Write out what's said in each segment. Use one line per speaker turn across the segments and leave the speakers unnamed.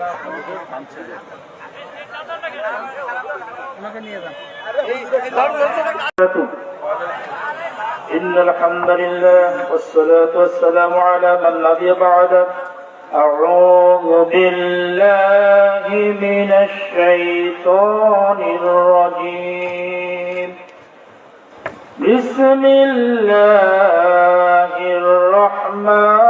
إن الحمد لله والصلاة والسلام على من نبي بعد. أعوذ بالله من الشيطان الرجيم. بسم الله الرحمن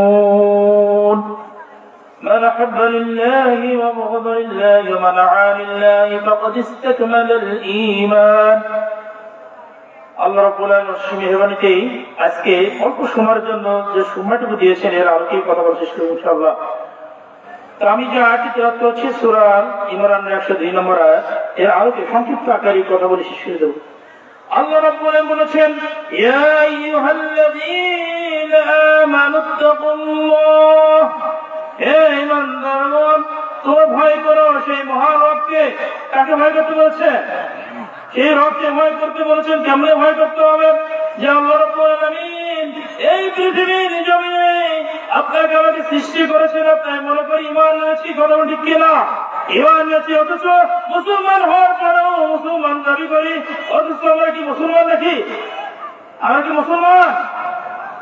مسلمون من أحب لله وبغض لله ومن عاد لله فقد استكمل الإيمان আল্লাহ রাব্বুল আলামিন মেহরবানিতে আজকে অল্প সময়ের জন্য যে সময়টুকু দিয়েছেন এর আলোকে কথা বলতে শেষ করবো ইনশাআল্লাহ তো আমি যে আয়াতটি তেলাওয়াত করছি সূরা ইমরানের 102 নম্বর আয়াত এর আলোকে সংক্ষিপ্ত আকারে কথা বলে শেষ করে দেব আল্লাহ রাব্বুল আলামিন বলেছেন ইয়া আইয়ুহাল্লাযীনা আমানুত্তাকুল্লাহ হে ঈমানদারগণ তোমরা ভয় করো সেই মহান রবকে কাকে ভয় করতে বলছে সেই রবকে ভয় করতে বলেছেন কেমনে ভয় করতে হবে যে আল্লাহ রাব্বুল আলামিন এই পৃথিবীর জমিনে আপনাকে আমাকে সৃষ্টি করেছেন আপনার মনে করি ইমান এনেছি কথা ঠিক কিনা ইমান এনেছি অথচ মুসলমান হওয়ার পরেও মুসলমান দাবি করি অথচ আমরা কি মুসলমান নাকি আমরা কি মুসলমান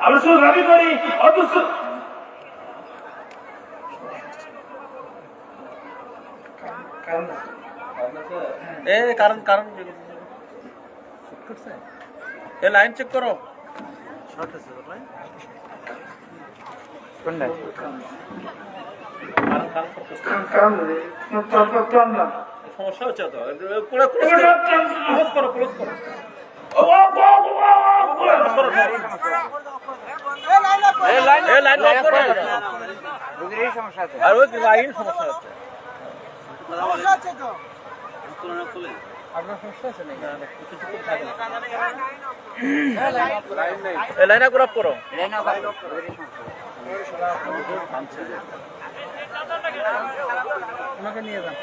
আমরা শুধু দাবি করি অথচ
এ কারণ কারণ এ লাইন চেক করো সমস্যা হচ্ছে তো পুরো ক্লোজ করো ক্লোজ করো এ লাইন লক করো আর ওই লাইন সমস্যা আপনার সমস্যা আছে নাকি আপ করো আমাকে নিয়ে যান